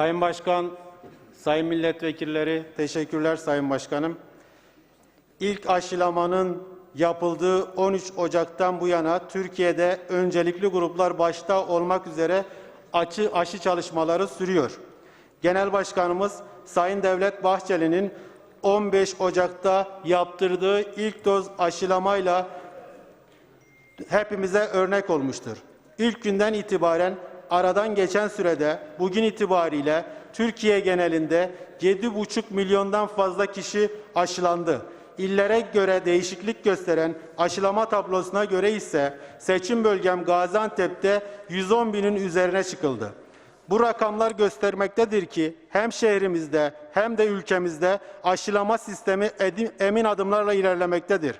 Sayın Başkan, Sayın Milletvekilleri, teşekkürler Sayın Başkanım. İlk aşılamanın yapıldığı 13 Ocak'tan bu yana Türkiye'de öncelikli gruplar başta olmak üzere açı aşı çalışmaları sürüyor. Genel Başkanımız Sayın Devlet Bahçeli'nin 15 Ocak'ta yaptırdığı ilk doz aşılamayla hepimize örnek olmuştur. İlk günden itibaren aradan geçen sürede bugün itibariyle Türkiye genelinde 7,5 milyondan fazla kişi aşılandı. İllere göre değişiklik gösteren aşılama tablosuna göre ise seçim bölgem Gaziantep'te 110 binin üzerine çıkıldı. Bu rakamlar göstermektedir ki hem şehrimizde hem de ülkemizde aşılama sistemi emin adımlarla ilerlemektedir.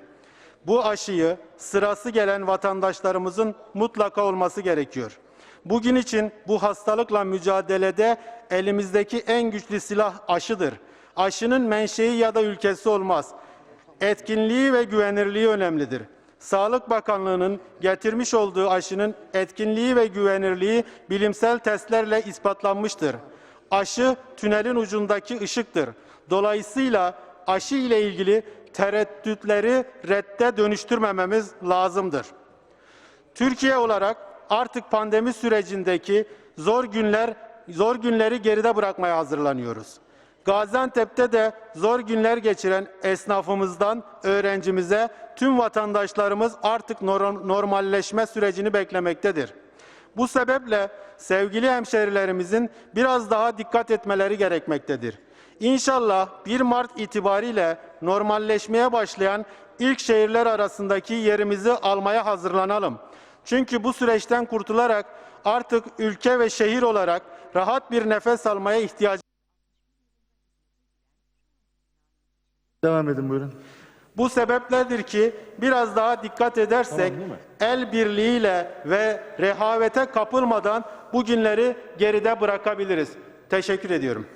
Bu aşıyı sırası gelen vatandaşlarımızın mutlaka olması gerekiyor. Bugün için bu hastalıkla mücadelede elimizdeki en güçlü silah aşıdır. Aşının menşei ya da ülkesi olmaz. Etkinliği ve güvenirliği önemlidir. Sağlık Bakanlığı'nın getirmiş olduğu aşının etkinliği ve güvenirliği bilimsel testlerle ispatlanmıştır. Aşı tünelin ucundaki ışıktır. Dolayısıyla aşı ile ilgili tereddütleri redde dönüştürmememiz lazımdır. Türkiye olarak artık pandemi sürecindeki zor günler zor günleri geride bırakmaya hazırlanıyoruz. Gaziantep'te de zor günler geçiren esnafımızdan öğrencimize tüm vatandaşlarımız artık nor- normalleşme sürecini beklemektedir. Bu sebeple sevgili hemşerilerimizin biraz daha dikkat etmeleri gerekmektedir. İnşallah 1 Mart itibariyle normalleşmeye başlayan ilk şehirler arasındaki yerimizi almaya hazırlanalım. Çünkü bu süreçten kurtularak artık ülke ve şehir olarak rahat bir nefes almaya ihtiyacımız Devam edin buyurun. Bu sebeplerdir ki biraz daha dikkat edersek el birliğiyle ve rehavete kapılmadan bu günleri geride bırakabiliriz. Teşekkür ediyorum.